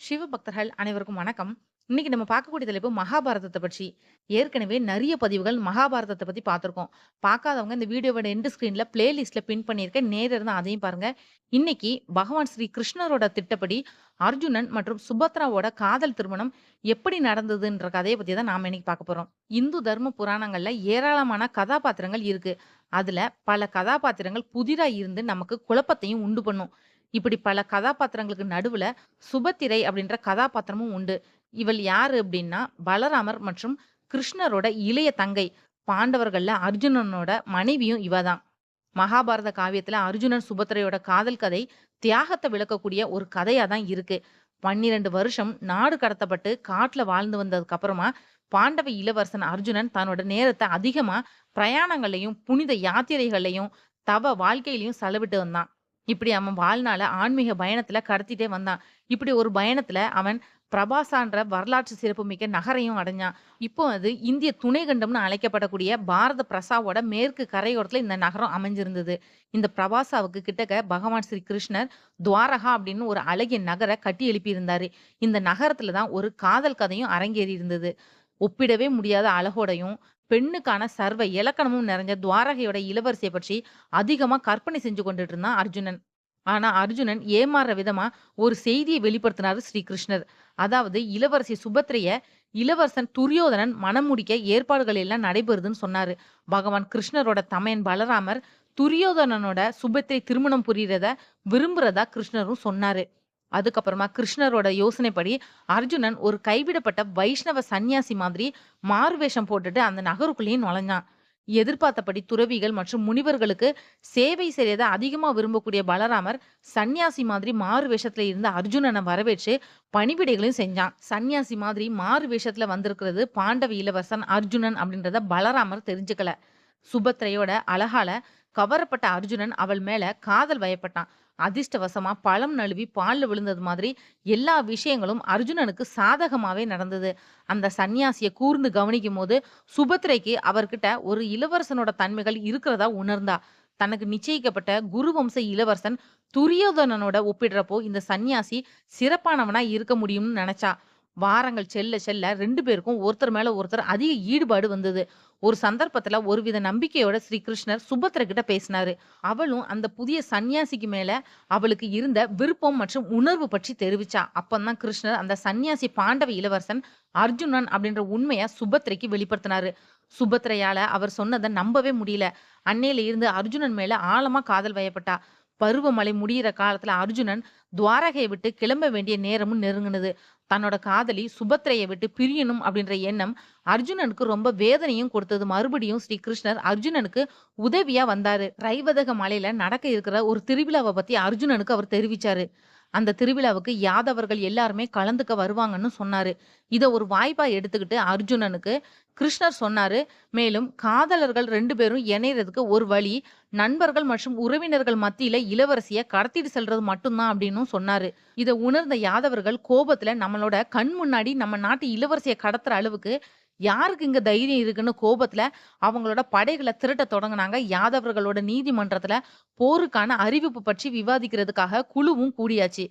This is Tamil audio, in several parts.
சிவபக்தர்கள் அனைவருக்கும் வணக்கம். இன்னைக்கு நம்ம பார்க்கக்கூடிய தலைப்பு மகாபாரதத்தை பற்றி. ஏற்கனவே நிறைய பதிவுகள் மகாபாரதத்தை பத்தி பார்த்துருக்கோம். பார்க்காதவங்க இந்த வீடியோவோட எண்டு ஸ்க்ரீனில் பிளேலிஸ்ட்டில் பின் பண்ணியிருக்கேன். நேரில் இருந்தா அதையும் பாருங்க. இன்னைக்கு பகவான் ஸ்ரீ கிருஷ்ணரோட திட்டப்படி அர்ஜுனன் மற்றும் சுபத்ராவோட காதல் திருமணம் எப்படி நடந்ததுன்ற கதையை பத்தி தான் நாம இன்னைக்கு பார்க்க போறோம். இந்து தர்ம புராணங்கள்ல ஏராளமான கதாபாத்திரங்கள் இருக்கு. அதுல பல கதாபாத்திரங்கள் புதிரா இருந்து நமக்கு குழப்பத்தையும் உண்டு பண்ணும். இப்படி பல கதாபாத்திரங்களுக்கு நடுவுல சுபத்திரை அப்படின்ற கதாபாத்திரமும் உண்டு. இவள் யாரு அப்படின்னா, பலராமர் மற்றும் கிருஷ்ணரோட இளைய தங்கை. பாண்டவர்கள்ல அர்ஜுனனோட மனைவியும் இவ தான். மகாபாரத காவியத்துல அர்ஜுனன், சுபத்திரையோட காதல் கதை தியாகத்தை விளக்கக்கூடிய ஒரு கதையா தான் இருக்கு. 12 வருஷம் நாடு கடத்தப்பட்டு காட்டுல வாழ்ந்து வந்ததுக்கு அப்புறமா, பாண்டவ இளவரசன் அர்ஜுனன் தன்னோட நேரத்தை அதிகமா பிரயாணங்களையும் புனித யாத்திரைகளையும் தவ வாழ்க்கையிலையும் செலவிட்டு வந்தான். இப்படி அவன் வாழ்நாள ஆன்மீக பயணத்துல கடத்திட்டே வந்தான். இப்படி ஒரு பயணத்துல அவன் பிரபாசான்ற வரலாற்று சிறப்புமிக்க நகரையும் அடைஞ்சான். இப்போ அது இந்திய துணைக்கண்டம்னு அழைக்கப்படக்கூடிய பாரத பிரசாவோட மேற்கு கரையோரத்துல இந்த நகரம் அமைஞ்சிருந்தது. இந்த பிரபாசாவுக்கு கிட்டக்க பகவான் ஸ்ரீ கிருஷ்ணர் துவாரகா அப்படின்னு ஒரு அழகிய நகர கட்டி எழுப்பியிருந்தாரு. இந்த நகரத்துல தான் ஒரு காதல் கதையும் அரங்கேறி இருந்தது. ஒப்பிடவே முடியாத அழகோடையும், பெண்ணுக்கான சர்வ இலக்கணமும் நிறைஞ்ச துவாரகையோட இளவரசியை பற்றி அதிகமாக கற்பனை செஞ்சு கொண்டுட்டு இருந்தான் அர்ஜுனன். ஆனா அர்ஜுனன் ஏமாற விதமா ஒரு செய்தியை வெளிப்படுத்தினாரு ஸ்ரீகிருஷ்ணர் அதாவது இளவரசி சுபத்திரைய இளவரசன் துரியோதனன் மணம் முடிக்க ஏற்பாடுகள் எல்லாம் நடைபெறுதுன்னு சொன்னாரு. பகவான் கிருஷ்ணரோட தமையன் பலராமர் துரியோதனனோட சுபத்திரை திருமணம் புரியறத விரும்புறதா கிருஷ்ணரும் சொன்னாரு. அதுக்கப்புறமா கிருஷ்ணரோட யோசனைப்படி அர்ஜுனன் ஒரு கைவிடப்பட்ட வைஷ்ணவ சன்னியாசி மாதிரி மாறுவேஷம் போட்டுட்டு அந்த நகருக்குள்ளேயும் நுழைஞ்சான். எதிர்பார்த்தபடி துறவிகள் மற்றும் முனிவர்களுக்கு சேவை செய்யறதை அதிகமா விரும்பக்கூடிய பலராமர், சன்னியாசி மாதிரி மாறு வேஷத்துல இருந்த அர்ஜுனனை வரவேற்று பணிவிடைகளையும் செஞ்சான். சன்னியாசி மாதிரி மாறு வேஷத்துல வந்திருக்கிறது பாண்டவ இளவரசன் அர்ஜுனன் அப்படின்றத பலராமர் தெரிஞ்சுக்கல. சுபத்திரையோட அழகால கவரப்பட்ட அர்ஜுனன் அவள் மேல காதல் வயப்பட்டான். அதிர்ஷ்டவசமா பழம் நழுவி பாலில் விழுந்தது மாதிரி எல்லா விஷயங்களும் அர்ஜுனனுக்கு சாதகமாவே நடந்தது. அந்த சன்னியாசியை கூர்ந்து கவனிக்கும் போது சுபத்திரைக்கு அவர்கிட்ட ஒரு இளவரசனோட தன்மைகள் இருக்கிறதா உணர்ந்தா. தனக்கு நிச்சயிக்கப்பட்ட குருவம்ச இளவரசன் துரியோதனனோட ஒப்பிடுறப்போ இந்த சன்னியாசி சிறப்பானவனா இருக்க முடியும்னு நினைச்சா வாரங்கள் செல்ல செல்ல ரெண்டு பேருக்கும் ஒருத்தர் மேல ஒருத்தர் அதிக ஈடுபாடு வந்தது. ஒரு சந்தர்ப்பத்துல ஒருவித நம்பிக்கையோட ஸ்ரீ கிருஷ்ணர் சுபத்திரை கிட்ட பேசினாரு. அவளும் அந்த புதிய சன்னியாசிக்கு மேல அவளுக்கு இருந்த விருப்பம் மற்றும் உணர்வு பற்றி தெரிவிச்சா. அப்பந்தான் கிருஷ்ணர் அந்த சன்னியாசி பாண்டவ இளவரசன் அர்ஜுனன் அப்படின்ற உண்மையை சுபத்திரைக்கு வெளிப்படுத்தினாரு. சுபத்திரையால அவர் சொன்னதை நம்பவே முடியல. அன்னையில இருந்து அர்ஜுனன் மேல ஆழமா காதல் வயப்பட்டா. பருவமழை முடியிற காலத்துல அர்ஜுனன் துவாரகையை விட்டு கிளம்ப வேண்டிய நேரமும் நெருங்கினது தன்னோட காதலி சுபத்திரையை விட்டு பிரியணும் அப்படின்ற எண்ணம் அர்ஜுனனுக்கு ரொம்ப வேதனையும் கொடுத்தது. மறுபடியும் ஸ்ரீ கிருஷ்ணர் அர்ஜுனனுக்கு உதவியா வந்தாரு. ரைவதக மலையில நடக்க இருக்கிற ஒரு திருவிழாவை பத்தி அர்ஜுனனுக்கு அவர் தெரிவிச்சாரு. அந்த திருவிழாவுக்கு யாதவர்கள் எல்லாருமே கலந்துக்க வருவாங்கன்னு சொன்னாரு. இதை ஒரு வாய்ப்பா எடுத்துக்கிட்டு அர்ஜுனனுக்கு கிருஷ்ணர் சொன்னாரு. மேலும் காதலர்கள் ரெண்டு பேரும் இணையறதுக்கு ஒரு வழி, நண்பர்கள் மற்றும் உறவினர்கள் மத்தியில இளவரசிய கடத்திட்டு செல்றது மட்டும்தான் அப்படின்னு அப்படின்னும் சொன்னாரு. இதை உணர்ந்த யாதவர்கள் கோபத்துல நம்மளோட கண் முன்னாடி நம்ம நாட்டு இளவரசியை கடத்துற அளவுக்கு யாருக்கு இங்க தைரியம் இருக்குன்னு கோபத்துல அவங்களோட படைகளை திரட்ட தொடங்கினாங்க யாதவர்களோட நீதிமன்றத்துல போருக்கான அறிவிப்பு பற்றி விவாதிக்கிறதுக்காக குழுவும் கூடியாச்சு.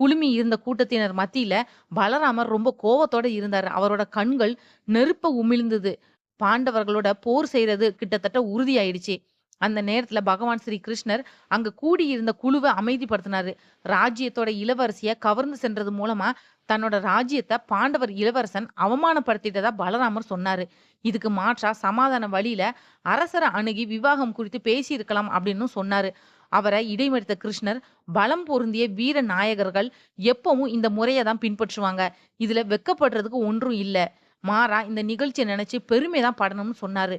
குழுமி இருந்த கூட்டத்தினர் மத்தியில பலராமர் ரொம்ப கோவத்தோட இருந்தார் அவரோட கண்கள் நெருப்ப உமிழ்ந்தது. பாண்டவர்களோட போர் செய்யறது கிட்டத்தட்ட உறுதியாயிடுச்சு. அந்த நேரத்துல பகவான் ஸ்ரீ கிருஷ்ணர் அங்க கூடியிருந்த குழுவை அமைதிப்படுத்தினாரு. ராஜ்யத்தோட இளவரசிய கவர்ந்து சென்றது மூலமா தன்னோட ராஜ்யத்தை பாண்டவர் இளவரசன் அவமானப்படுத்திட்டதா பலராமர் சொன்னாரு. இதுக்கு மாற்றா சமாதான வழியில அரசரை அணுகி விவாகம் குறித்து பேசியிருக்கலாம் அப்படின்னும் சொன்னாரு. அவரை இடைமறித்த கிருஷ்ணர், பலம் பொருந்திய வீர நாயகர்கள் எப்பவும் இந்த முறையை தான் பின்பற்றுவாங்க. இதுல வெட்கப்படுறதுக்கு ஒன்றும் இல்லை மாறா இந்த நிகழ்ச்சியை நினைச்சு பெருமை தான் படணும்னு சொன்னாரு.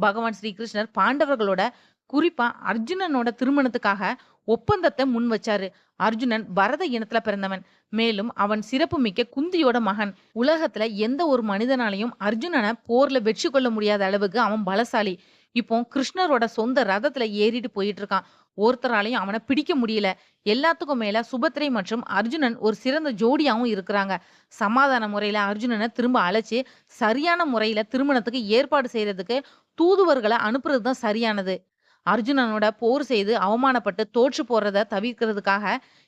பகவான் ஸ்ரீகிருஷ்ணர் பாண்டவர்களோட குறிப்பா அர்ஜுனனோட திருமணத்துக்காக ஒப்பந்தத்தை முன் வச்சாரு. அர்ஜுனன் பரத இனத்துல பிறந்தவன். மேலும் அவன் சிறப்பு மிக்க குந்தியோட மகன். உலகத்துல எந்த ஒரு மனிதனாலையும் அர்ஜுனனை போர்ல வெற்றி கொள்ள முடியாத அளவுக்கு அவன் பலசாலி. இப்போ கிருஷ்ணரோட சொந்த ரதத்துல ஏறிட்டு போயிட்டு இருக்கான். ஒருத்தராலையும் அவன பிடிக்க முடியல. எல்லாத்துக்கும் மேல சுபத்ரை மற்றும் அர்ஜுனன் ஒரு சிறந்த ஜோடியாவும் இருக்கிறாங்க. சமாதான முறையில அர்ஜுனனை திரும்ப அழைச்சு, சரியான முறையில திருமணத்துக்கு ஏற்பாடு செய்யறதுக்கு தூதுவர்களை அனுப்புறது தான் சரியானது. அர்ஜுனனோட போர் செய்து அவமானப்பட்டு தோற்று போறத தவிர்க்கிறதுக்காக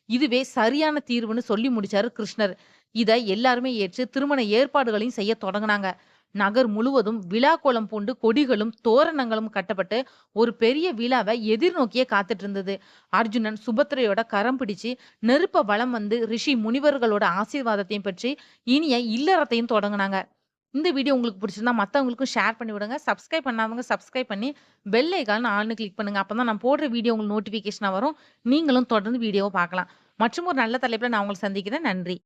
இதுவே சரியான தீர்வுன்னு சொல்லி முடிச்சாரு கிருஷ்ணர். இதை எல்லாருமே ஏற்று திருமண ஏற்பாடுகளையும் செய்ய தொடங்குனாங்க. நகர் முழுவதும் விழா கோலம் பூண்டு கொடிகளும், தோரணங்களும் கட்டப்பட்டு ஒரு பெரிய விழாவை எதிர்நோக்கியே காத்துட்டு இருந்தது. அர்ஜுனன் சுபத்திரையோட கரம் பிடிச்சு நெருப்ப வலம் வந்து ரிஷி முனிவர்களோட ஆசீர்வாதத்தையும் பற்றி இனிய இல்லறத்தையும் தொடங்கினாங்க இந்த வீடியோ உங்களுக்கு பிடிச்சிருந்தா மற்றவங்களுக்கும் ஷேர் பண்ணி விடுங்க. சப்ஸ்கிரைப் பண்ணாதவங்க சப்ஸ்கிரைப் பண்ணி பெல் ஐகான் ஆல்ன்னு கிளிக் பண்ணுங்க. அப்பதான் நான் போடுற வீடியோ உங்களுக்கு நோட்டிஃபிகேஷனாக வரும். நீங்களும் தொடர்ந்து வீடியோவை பார்க்கலாம். மற்றும் ஒரு நல்ல தலைப்பில் நான் உங்களை சந்திக்கிறேன். நன்றி.